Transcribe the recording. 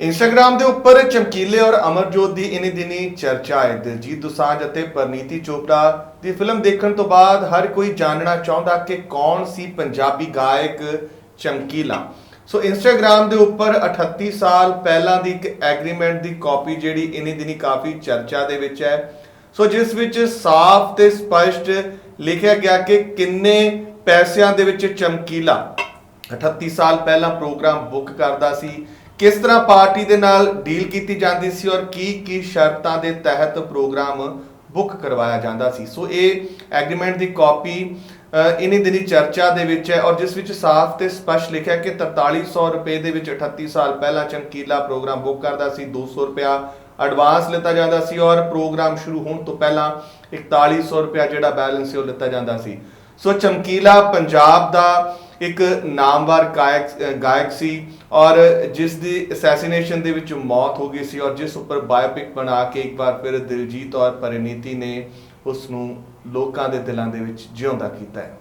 Instagram ਦੇ ਉੱਪਰ ਚਮਕੀਲੇ ਔਰ ਅਮਰਜੋਤ ਦੀ ਇਨੀ ਦਿਨੀ ਚਰਚਾ ਹੈ। ਦਿਲਜੀਤ ਦੁਸਾਂਝ ਅਤੇ ਪਰਨੀਤੀ ਚੋਪੜਾ ਦੀ ਫਿਲਮ ਦੇਖਣ ਤੋਂ ਬਾਅਦ ਹਰ ਕੋਈ ਜਾਣਨਾ ਚਾਹੁੰਦਾ ਕਿ ਕੌਣ ਸੀ ਪੰਜਾਬੀ ਗਾਇਕ ਚਮਕੀਲਾ। ਸੋ ਇੰਸਟਾਗ੍ਰam ਦੇ ਉੱਪਰ 38 ਸਾਲ ਪਹਿਲਾਂ ਦੀ ਇੱਕ ਐਗਰੀਮੈਂਟ ਦੀ ਕਾਪੀ ਜਿਹੜੀ ਇਨੀ ਦਿਨੀ ਕਾਫੀ ਚਰਚਾ ਦੇ ਵਿੱਚ ਹੈ। ਸੋ ਜਿਸ ਵਿੱਚ ਸਾਫ਼ ਤੇ ਸਪਸ਼ਟ ਲਿਖਿਆ ਗਿਆ ਕਿ ਕਿੰਨੇ ਪੈਸਿਆਂ ਦੇ ਵਿੱਚ ਚਮਕੀਲਾ। 38 ਸਾਲ ਪਹਿਲਾਂ ਪ੍ਰੋਗਰਾਮ ਬੁੱਕ ਕਰਦਾ ਸੀ। ਕਿਸ ਤਰ੍ਹਾਂ ਪਾਰਟੀ ਦੇ ਨਾਲ ਡੀਲ ਕੀਤੀ ਜਾਂਦੀ ਸੀ ਔਰ ਕੀ ਕੀ ਸ਼ਰਤਾਂ ਦੇ ਤਹਿਤ ਪ੍ਰੋਗਰਾਮ ਬੁੱਕ ਕਰਵਾਇਆ ਜਾਂਦਾ ਸੀ? ਸੋ ਇਹ ਐਗਰੀਮੈਂਟ ਦੀ ਕਾਪੀ ਇਨੀ ਦਿਨੀ ਚਰਚਾ ਦੇ ਵਿੱਚ ਹੈ ਔਰ ਜਿਸ ਵਿੱਚ ਸਾਫ਼ ਤੇ ਸਪਸ਼ਟ ਲਿਖਿਆ ਕਿ 4300 ਰੁਪਏ ਦੇ ਵਿੱਚ 38 ਸਾਲ ਪਹਿਲਾਂ ਚਮਕੀਲਾ ਪ੍ਰੋਗਰਾਮ ਬੁੱਕ ਕਰਦਾ ਸੀ 200 ਰੁਪਿਆ ਐਡਵਾਂਸ ਲਿੱਤਾ ਜਾਂਦਾ ਸੀ ਔਰ ਪ੍ਰੋਗਰਾਮ ਸ਼ੁਰੂ ਹੋਣ ਤੋਂ ਪਹਿਲਾਂ 4100 ਰੁਪਿਆ ਜਿਹੜਾ ਬੈਲੈਂਸ ਸੀ ਉਹ ਲਿੱਤਾ ਜਾਂਦਾ ਸੀ। ਸੋ ਚਮਕੀਲਾ ਪੰਜਾਬ ਦਾ ਇੱਕ ਨਾਮਵਰ ਗਾਇਕ ਗਾਇਕ ਸੀ ਔਰ ਜਿਸ ਦੀ ਅਸੈਸੀਨੇਸ਼ਨ ਦੇ ਵਿੱਚ ਮੌਤ ਹੋ ਗਈ ਸੀ ਔਰ ਜਿਸ ਉੱਪਰ ਬਾਇਓਪਿਕ ਬਣਾ ਕੇ ਇੱਕ ਵਾਰ ਫਿਰ ਦਿਲਜੀਤ ਔਰ ਪਰਿਨੀਤੀ ਨੇ ਉਸ ਨੂੰ ਲੋਕਾਂ ਦੇ ਦਿਲਾਂ ਦੇ ਵਿੱਚ ਜਿਉਂਦਾ ਕੀਤਾ ਹੈ।